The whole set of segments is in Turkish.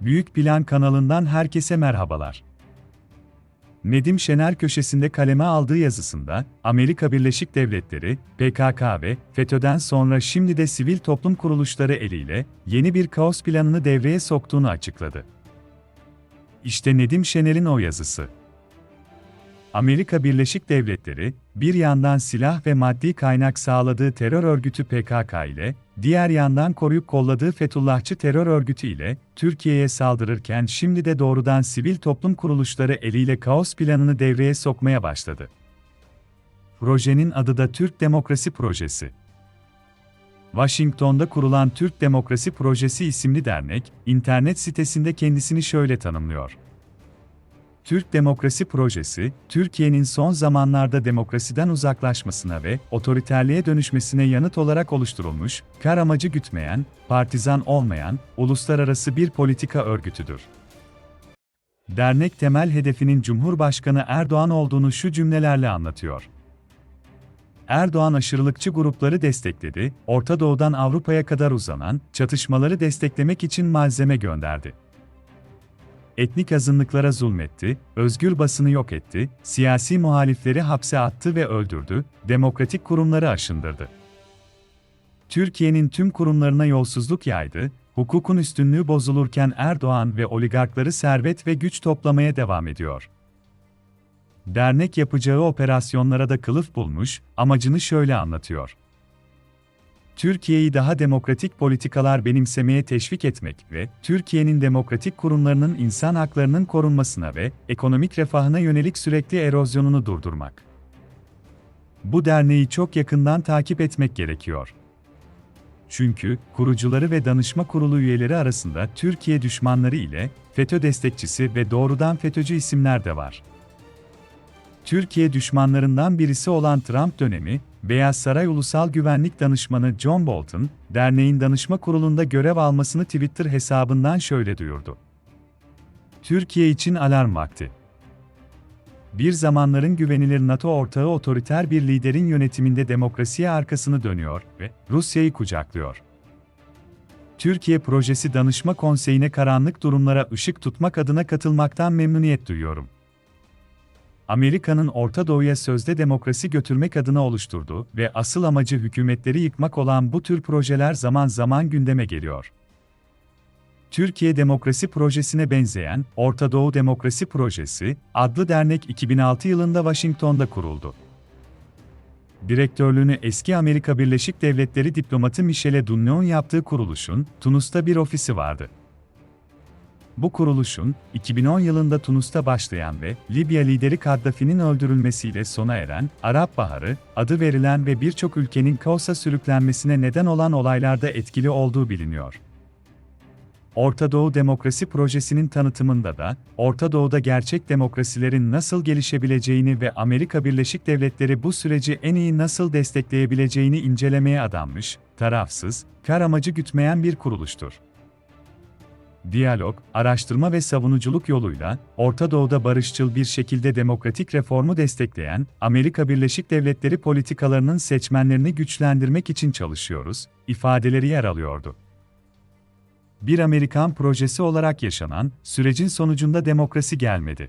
Büyük Plan kanalından herkese merhabalar. Nedim Şener köşesinde kaleme aldığı yazısında, Amerika Birleşik Devletleri, PKK ve FETÖ'den sonra şimdi de sivil toplum kuruluşları eliyle yeni bir kaos planını devreye soktuğunu açıkladı. İşte Nedim Şener'in o yazısı. Amerika Birleşik Devletleri, bir yandan silah ve maddi kaynak sağladığı terör örgütü PKK ile, diğer yandan koruyup kolladığı Fethullahçı terör örgütü ile Türkiye'ye saldırırken şimdi de doğrudan sivil toplum kuruluşları eliyle kaos planını devreye sokmaya başladı. Projenin adı da Türk Demokrasi Projesi. Washington'da kurulan Türk Demokrasi Projesi isimli dernek, internet sitesinde kendisini şöyle tanımlıyor. Türk Demokrasi Projesi, Türkiye'nin son zamanlarda demokrasiden uzaklaşmasına ve otoriterliğe dönüşmesine yanıt olarak oluşturulmuş, kar amacı gütmeyen, partizan olmayan, uluslararası bir politika örgütüdür. Dernek temel hedefinin Cumhurbaşkanı Erdoğan olduğunu şu cümlelerle anlatıyor. Erdoğan aşırılıkçı grupları destekledi, Orta Doğu'dan Avrupa'ya kadar uzanan çatışmaları desteklemek için malzeme gönderdi etnik azınlıklara zulmetti, özgür basını yok etti, siyasi muhalifleri hapse attı ve öldürdü, demokratik kurumları aşındırdı. Türkiye'nin tüm kurumlarına yolsuzluk yaydı, hukukun üstünlüğü bozulurken Erdoğan ve oligarkları servet ve güç toplamaya devam ediyor. Dernek yapacağı operasyonlara da kılıf bulmuş, amacını şöyle anlatıyor. Türkiye'yi daha demokratik politikalar benimsemeye teşvik etmek ve Türkiye'nin demokratik kurumlarının insan haklarının korunmasına ve ekonomik refahına yönelik sürekli erozyonunu durdurmak. Bu derneği çok yakından takip etmek gerekiyor. Çünkü kurucuları ve danışma kurulu üyeleri arasında Türkiye düşmanları ile FETÖ destekçisi ve doğrudan FETÖ'cü isimler de var. Türkiye düşmanlarından birisi olan Trump dönemi, Beyaz Saray Ulusal Güvenlik Danışmanı John Bolton, derneğin danışma kurulunda görev almasını Twitter hesabından şöyle duyurdu. Türkiye için alarm vakti. Bir zamanların güvenilir NATO ortağı otoriter bir liderin yönetiminde demokrasiye arkasını dönüyor ve Rusya'yı kucaklıyor. Türkiye Projesi Danışma Konseyi'ne karanlık durumlara ışık tutmak adına katılmaktan memnuniyet duyuyorum. Amerika'nın Orta Doğu'ya sözde demokrasi götürmek adına oluşturduğu ve asıl amacı hükümetleri yıkmak olan bu tür projeler zaman zaman gündeme geliyor. Türkiye Demokrasi Projesi'ne benzeyen Orta Doğu Demokrasi Projesi adlı dernek 2006 yılında Washington'da kuruldu. Direktörlüğünü eski Amerika Birleşik Devletleri diplomatı Michele Dunlon yaptığı kuruluşun Tunus'ta bir ofisi vardı. Bu kuruluşun, 2010 yılında Tunus'ta başlayan ve Libya lideri Kaddafi'nin öldürülmesiyle sona eren, Arap Baharı, adı verilen ve birçok ülkenin kaosa sürüklenmesine neden olan olaylarda etkili olduğu biliniyor. Orta Doğu Demokrasi Projesi'nin tanıtımında da, Orta Doğu'da gerçek demokrasilerin nasıl gelişebileceğini ve Amerika Birleşik Devletleri bu süreci en iyi nasıl destekleyebileceğini incelemeye adanmış, tarafsız, kar amacı gütmeyen bir kuruluştur diyalog, araştırma ve savunuculuk yoluyla Orta Doğu'da barışçıl bir şekilde demokratik reformu destekleyen Amerika Birleşik Devletleri politikalarının seçmenlerini güçlendirmek için çalışıyoruz ifadeleri yer alıyordu. Bir Amerikan projesi olarak yaşanan sürecin sonucunda demokrasi gelmedi.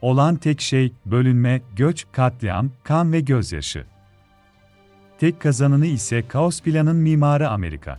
Olan tek şey bölünme, göç, katliam, kan ve gözyaşı. Tek kazanını ise kaos planın mimarı Amerika